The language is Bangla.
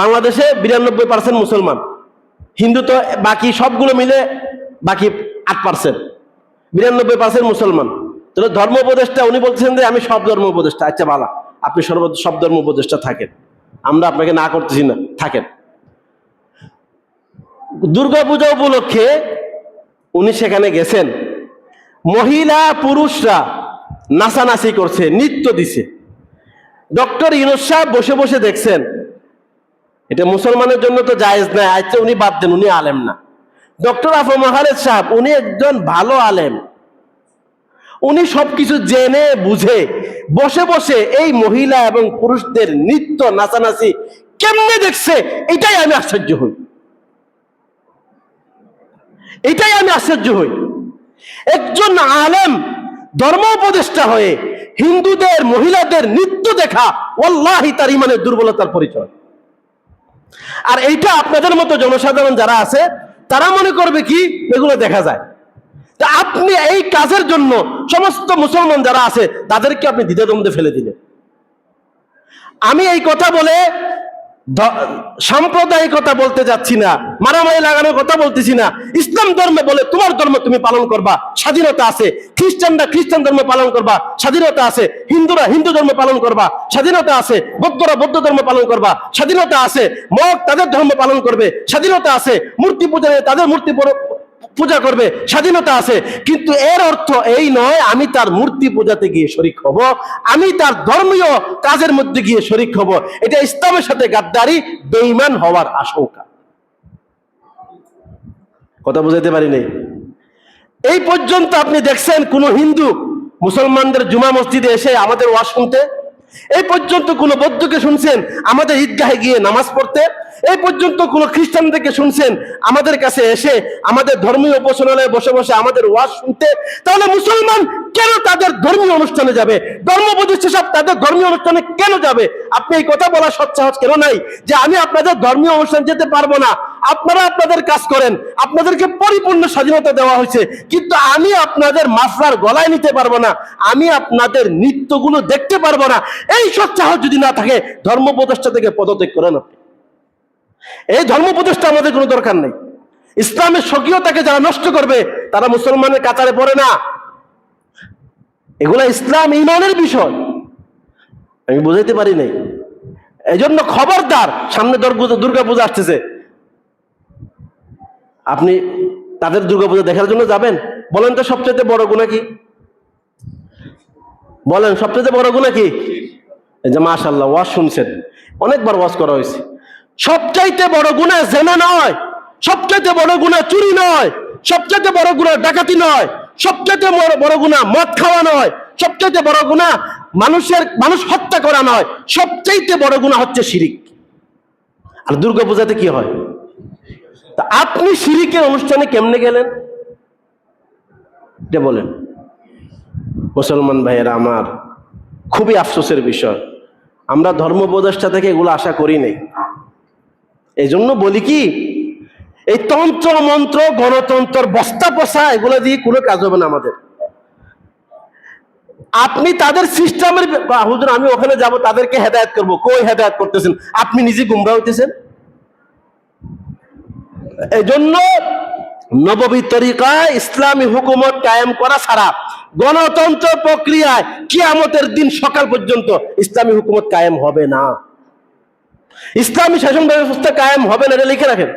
বাংলাদেশে বিরানব্বই পার্সেন্ট মুসলমান। হিন্দু তো বাকি সবগুলো মিলে বাকি আট পার্সেন্ট বিরানব্বই পার্সেন্ট মুসলমান। তাহলে ধর্ম উপদেষ্টা, উনি বলছেন যে আমি সব ধর্ম উপদেষ্টা। আচ্ছা ভালো আপনি সর্ব, সব ধর্ম উপদেষ্টা থাকেন। আমরা আপনাকে না করতেছি না, থাকেন। দুর্গাপূজা উপলক্ষে উনি সেখানে গেছেন। মহিলা পুরুষরা নাচানাচি করছে, নৃত্য দিছে। ডক্টর সাহেব বসে বসে দেখছেন। এটা মুসলমানের জন্য তো জায়েজ নাই আচ্ছা উনি বাদ দেন, উনি আলেম না। ডক্টর আফম খালেদ সাহেব, উনি একজন ভালো আলেম। উনি সবকিছু জেনে, বুঝে, বসে বসে এই মহিলা এবং পুরুষদের নৃত্য নাচানাচি কেমনে দেখছে, এটাই আমি আশ্চর্য হই। এটাই আমি আশ্চর্য হই। একজন আলেম, ধর্ম উপদেষ্টা হয়ে হিন্দুদের, মহিলাদের নৃত্য দেখা ওল্লাহি তার ইমানের দুর্বলতার পরিচয়। আর এইটা আপনাদের মতো জনসাধারণ যারা আছে, তারা মনে করবে কি? এগুলো দেখা যায়। তা আপনি এই কাজের জন্য সমস্ত মুসলমান যারা আছে, তাদেরকে আপনি দ্বিধাদ্বন্দ্বে ফেলে দিলেন। আমি এই কথা বলে সাম্প্রদায়িকতা বলতে যাচ্ছি না, মারামারি লাগানোর কথা বলতেছি না। ইসলাম ধর্মে বলে তোমার ধর্ম তুমি পালন করবা, স্বাধীনতা আছে। খ্রিস্টানরা খ্রিস্টান ধর্ম পালন করবা, স্বাধীনতা আছে। হিন্দুরা হিন্দু ধর্ম পালন করবা, স্বাধীনতা আছে। বৌদ্ধরা বৌদ্ধ ধর্ম পালন করবা, স্বাধীনতা আছে। মগ তাদের ধর্ম পালন করবে, স্বাধীনতা আছে। মূর্তি পূজা তাদের মূর্তি পূজা করবে, স্বাধীনতা আছে। কিন্তু এর অর্থ এই নয়, আমি তার মূর্তি পূজাতে গিয়ে শরিক হব, আমি তার ধর্মীয় কাজের মধ্যে গিয়ে শরিক হব। এটা ইসলামের সাথে গাদ্দারি, বেঈমান হওয়ার আশঙ্কা। কথা বুঝাইতে পারি নাই? এই পর্যন্ত আপনি দেখছেন কোন হিন্দু মুসলমানদের জুমা মসজিদে এসে আমাদের ওয়াজ শুনতে? এই পর্যন্ত কোন বৌদ্ধকে শুনছেন, আমাদের ঈদগাহে গিয়ে নামাজ পড়তে? এই পর্যন্ত কোন খ্রিস্টানদেরকে শুনছেন, আমাদের কাছে এসে আমাদের ধর্মীয় উপাসনালয়ে বসে বসে আমাদের ওয়াজ শুনতে? তাহলে মুসলমান কেন তাদের ধর্মীয় অনুষ্ঠানে যাবে? ধর্ম প্রতিষ্ঠা সব তাদের ধর্মীয় অনুষ্ঠানে কেন যাবে? আপনি এই কথা বলার সৎসাহস কেন নাই? যে আমি আপনাদের ধর্মীয় অনুষ্ঠান যেতে পারব না। আপনারা আপনাদের কাজ করেন। আপনাদেরকে পরিপূর্ণ স্বাধীনতা দেওয়া হয়েছে। কিন্তু আমি আপনাদের মাফলার গলায় নিতে পারব না। আমি আপনাদের নৃত্যগুলো দেখতে পারব না। এই সৎসাহস যদি না থাকে, ধর্ম প্রতিষ্ঠা থেকে পদত্যাগ করেন আপনি। এই ধর্ম প্রতিষ্ঠা আমাদের কোনো দরকার নেই। ইসলামের স্বকীয়তাকে যারা নষ্ট করবে, তারা মুসলমানের কাতারে পড়ে না। এগুলা ইসলাম ইমানের বিষয়। আমি বুঝাইতে পারি নাই। এই জন্য খবরদার সামনে দুর্গা পূজা আসতেছে। আপনি তাদের দুর্গাপূজা দেখার জন্য যাবেন? বলেন তো সবচেয়ে বড় গুণা কি? বলেন সবচেয়ে বড় গুণা কি? যে মাশাল্লাহ ওয়াজ শুনছেন। অনেকবার ওয়াজ করা হয়েছে। সবচাইতে বড় গুণা জেনা নয়। সবচাইতে বড় গুণা চুরি নয়। সবচাইতে বড় গুণা ডাকাতি নয়। সবচাইতে বড় গুণা মদ খাওয়া নয়, সবচাইতে বড় গুণা মানুষের, মানুষ হত্যা করা নয়, সবচাইতে বড় গুণা হচ্ছে শিরিক। আর দুর্গাপূজাতে কি হয়? তা আপনি শিরিকের অনুষ্ঠানে কেমনে গেলেন? এটা বলেন। মুসলমান ভাইয়েরা, আমার খুবই আফসোসের বিষয়। আমরা ধর্ম উপদেষ্টা থেকে এগুলো আশা করি নাই। এই জন্য বলি কি এই তন্ত্র মন্ত্র গণতন্ত্র বস্তা পচা এগুলো দিয়ে কোনো কাজ হবে না আমাদের। আপনি তাদের সিস্টেমের হুজুর, আমি ওখানে যাব, তাদেরকে হেদায়ত করব। কই হেদায়ত করতেছেন? আপনি নিজে গুমরা হইতেছেন? এই জন্য নববী তরিকায় ইসলামী হুকুমত কায়েম করা ছাড়া গণতন্ত্র প্রক্রিয়ায় কিয়ামতের দিন সকাল পর্যন্ত ইসলামী হুকুমত কায়েম হবে না। ইসলামী শাসন ব্যবস্থা কায়েম হবে না, এটা লিখে রাখেন।